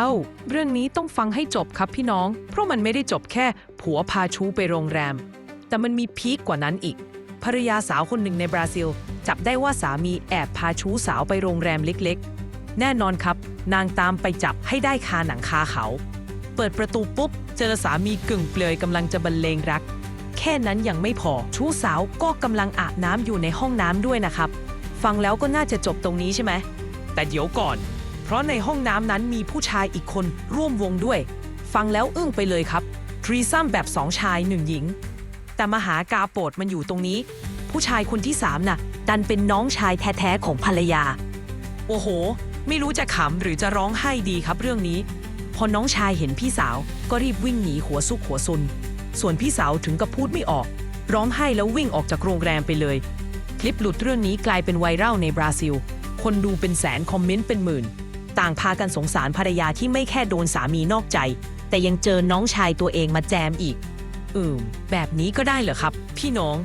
เอ้า เรื่องนี้ต้องฟังให้จบครับพี่น้อง เพราะมันไม่ได้จบแค่ผัวพาชู้ไปโรงแรม แต่มันมีพีคกว่านั้นอีก ภรรยาสาวคนหนึ่งในบราซิล จับได้ว่าสามีแอบพาชู้สาวไปโรงแรมเล็กๆ แน่นอนครับ นางตามไปจับให้ได้คาหนังคาเขา เปิดประตูปุ๊บ เจอสามีกึ่งเปลือยกำลังจะบรรเลงรัก แค่นั้นยังไม่พอชู้สาวก็กำลังอาบน้ำอยู่ในห้องน้ำด้วยนะครับ ฟังแล้วก็น่าจะจบตรงนี้ใช่ไหมแต่เดี๋ยวก่อน เพราะในห้องน้ำนั้นมีผู้ชายอีกคนร่วมวงด้วย ฟังแล้วอึ้งไปเลยครับทรีซัมแบบสองชายหนึ่งหญิง แต่มหากาโปดมันอยู่ตรงนี้ ผู้ชายคนที่สามน่ะ ดันเป็นน้องชายแท้ๆของภรรยา โอ้โห ไม่รู้จะขำหรือจะร้องไห้ดีครับเรื่องนี้ พอน้องชายเห็นพี่สาวก็รีบวิ่งหนีหัวซุกหัวซุน ส่วนพี่สาวถึงกับพูดไม่ออก ร้องไห้แล้ววิ่งออกจากโรงแรมไปเลย คลิปหลุดเรื่องนี้กลายเป็นไวรัลในบราซิล คนดูเป็นแสนคอมเมนต์เป็นหมื่น ต่างพากันสงสารภรรยาที่ไม่แค่โดนสามีนอกใจ แต่ยังเจอน้องชายตัวเองมาแจมอีก อืม แบบนี้ก็ได้เหรอครับ พี่น้อง